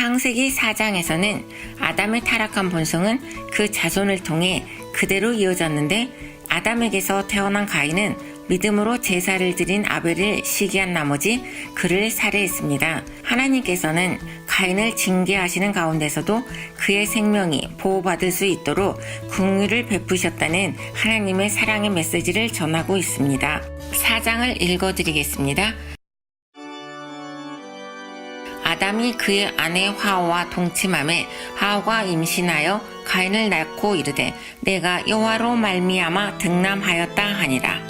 창세기 4장에서는 아담의 타락한 본성은 그 자손을 통해 그대로 이어졌는데 아담에게서 태어난 가인은 믿음으로 제사를 드린 아벨을 시기한 나머지 그를 살해했습니다. 하나님께서는 가인을 징계하시는 가운데서도 그의 생명이 보호받을 수 있도록 궁유를 베푸셨다는 하나님의 사랑의 메시지를 전하고 있습니다. 4장을 읽어드리겠습니다. 아담이 그의 아내 하와와 동침함에 하와가 임신하여 가인을 낳고 이르되 내가 여호와로 말미암아 등남하였다 하니라.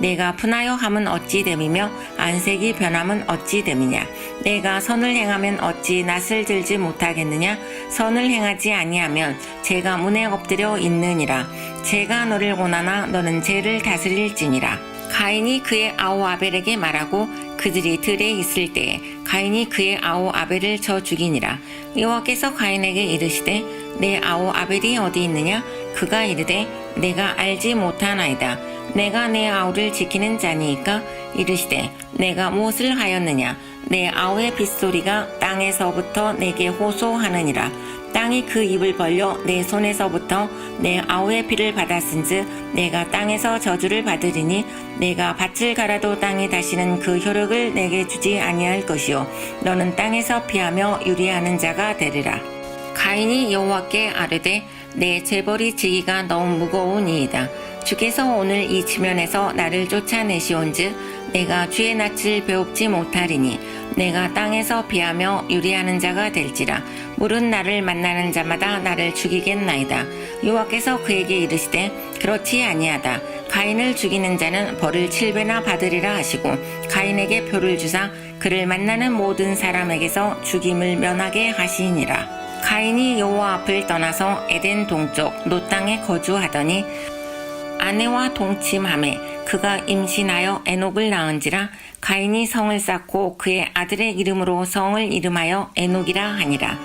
내가 분하여 함은 어찌 됨이며 안색이 변함은 어찌 됨이냐? 내가 선을 행하면 어찌 낯을 들지 못하겠느냐? 선을 행하지 아니하면 죄가 문에 엎드려 있느니라. 죄가 너를 고나나 너는 죄를 다스릴지니라. 가인이 그의 아우 아벨에게 말하고 그들이 들에 있을 때에 가인이 그의 아우 아벨을 쳐 죽이니라. 여호와께서 가인에게 이르시되 내 아우 아벨이 어디 있느냐? 그가 이르되 내가 알지 못하나이다 내가 내 아우를 지키는 자니이까 이르시되 내가 무엇을 하였느냐? 내 아우의 빗소리가 땅에서부터 내게 호소하느니라. 땅이 그 입을 벌려 내 손에서부터 내 아우의 피를 받았은즉 내가 땅에서 저주를 받으리니 내가 밭을 갈아도 땅이 다시는 그 효력을 내게 주지 아니할 것이요. 너는 땅에서 피하며 유리하는 자가 되리라. 가인이 여호와께 아뢰되 내 재벌이 지기가 너무 무거우니이다 주께서 오늘 이 지면에서 나를 쫓아내시온즉 내가 주의 낯을 배웁지 못하리니 내가 땅에서 비하며 유리하는 자가 될지라. 물은 나를 만나는 자마다 나를 죽이겠나이다. 여호와께서 그에게 이르시되 그렇지 아니하다. 가인을 죽이는 자는 벌을 7배나 받으리라 하시고 가인에게 표를 주사 그를 만나는 모든 사람에게서 죽임을 면하게 하시니라. 가인이 여호와 앞을 떠나서 에덴 동쪽 노 땅에 거주하더니 아내와 동침함에 그가 임신하여 에녹을 낳은지라 가인이 성을 쌓고 그의 아들의 이름으로 성을 이름하여 에녹이라 하니라.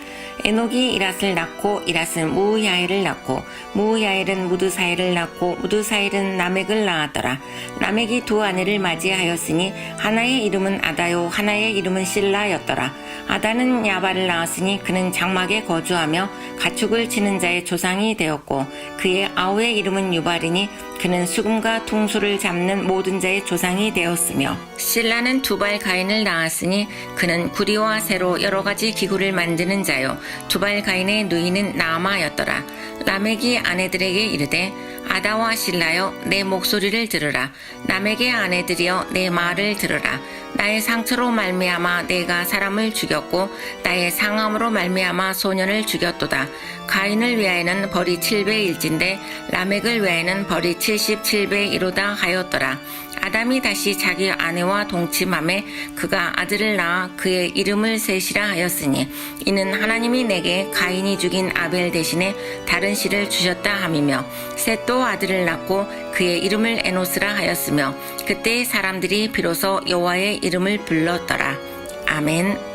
에녹이 이랏을 낳고 이랏은 무야엘을 낳고 무야엘은 무드사엘을 낳고 무드사엘은 나멕을 낳았더라. 나멕이 두 아내를 맞이하였으니 하나의 이름은 아다요 하나의 이름은 실라였더라. 아다는 야발을 낳았으니 그는 장막에 거주하며 가축을 치는 자의 조상이 되었고 그의 아우의 이름은 유발이니 그는 수금과 퉁수를 잡는 모든 자의 조상이 되었으며 신라는 두발 가인을 낳았으니 그는 구리와 새로 여러 가지 기구를 만드는 자요. 두발 가인의 누이는 나아마였더라. 라멕이 아내들에게 이르되 아다와 신라여 내 목소리를 들으라. 남에게 아내들이여 내 말을 들으라. 나의 상처로 말미암아 내가 사람을 죽였고 나의 상함으로 말미암아 소년을 죽였도다. 가인을 위하여는 벌이 7배일진데 라멕을 위하여는 벌이 77배이로다 하였더라 아담이 다시 자기 아내와 동침함에 그가 아들을 낳아 그의 이름을 셋이라 하였으니 이는 하나님이 내게 가인이 죽인 아벨 대신에 다른 씨를 주셨다 함이며 셋도 아들을 낳고 그의 이름을 에노스라 하였으며 그때 사람들이 비로소 여호와의 이름을 불렀더라 아멘.